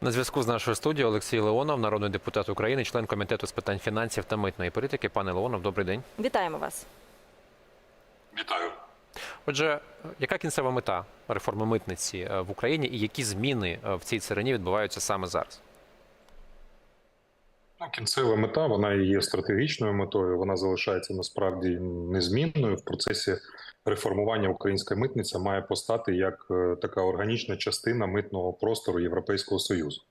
На зв'язку з нашою студією Олексій Леонов, народний депутат України, член комітету з питань фінансів та митної політики. Пане Леонов, добрий день. Вітаємо вас. Вітаю. Отже, яка кінцева мета реформи митниці е, в Україні і які зміни е, в цій царині відбуваються саме зараз? Ну, кінцева мета вона і є стратегічною метою. Вона залишається насправді незмінною в процесі реформування української митниця має постати як е, така органічна частина митного простору Європейського союзу.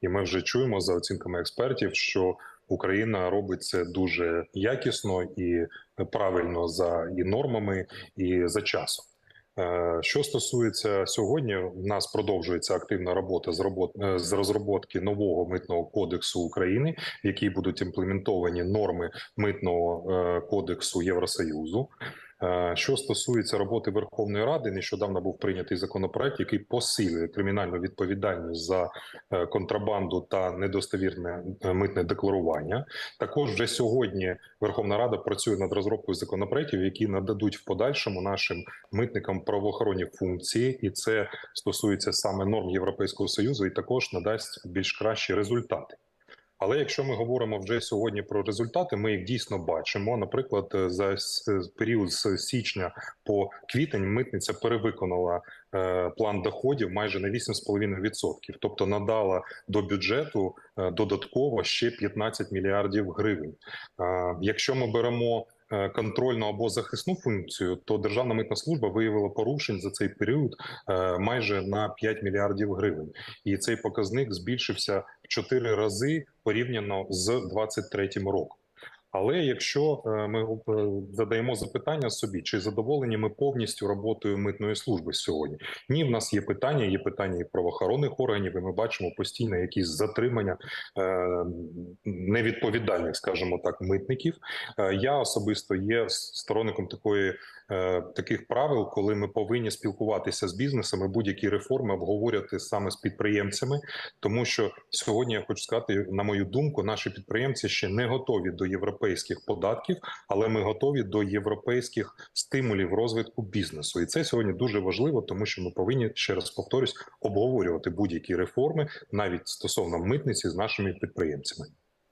І ми вже чуємо за оцінками експертів, що Україна робить це дуже якісно і правильно за і нормами, і за часом. Е, Що стосується сьогодні, в нас продовжується активна робота з робот е, з розробки нового митного кодексу України, в якій будуть імплементовані норми митного е, кодексу Євросоюзу. Е, Що стосується роботи Верховної Ради, нещодавно був прийнятий законопроект, який посилює кримінальну відповідальність за е, контрабанду та недостовірне е, митне декларування. Також вже сьогодні Верховна Рада працює над розробкою законопроектів, які нададуть в подальшому нашим митникам правоохоронні функції, і це стосується саме норм Європейського союзу, і також надасть більш кращі результати. Але якщо ми говоримо вже сьогодні про результати, ми їх дійсно бачимо. Наприклад, за період з січня по квітень митниця перевиконала е, план доходів майже на 8,5%. тобто надала до бюджету е, додатково ще 15 мільярдів гривень. Е, Якщо ми беремо е, контрольну або захисну функцію, то Державна митна служба виявила порушень за цей період е, майже на 5 мільярдів гривень, і цей показник збільшився в 4 рази порівняно з 23 роком. Але якщо е, ми е, задаємо запитання собі, чи задоволені ми повністю роботою митної служби сьогодні? Ні, в нас є питання, є питання і правоохоронних органів. І ми бачимо постійно якісь затримання е, невідповідальних, скажімо так, митників. Я особисто є сторонником такої. Таких правил, коли ми повинні спілкуватися з бізнесом і будь-які реформи обговорювати саме з підприємцями, тому що сьогодні я хочу сказати, на мою думку, наші підприємці ще не готові до європейських податків, але ми готові до європейських стимулів розвитку бізнесу. І це сьогодні дуже важливо, тому що ми повинні ще раз повторюсь обговорювати будь-які реформи навіть стосовно митниці з нашими підприємцями.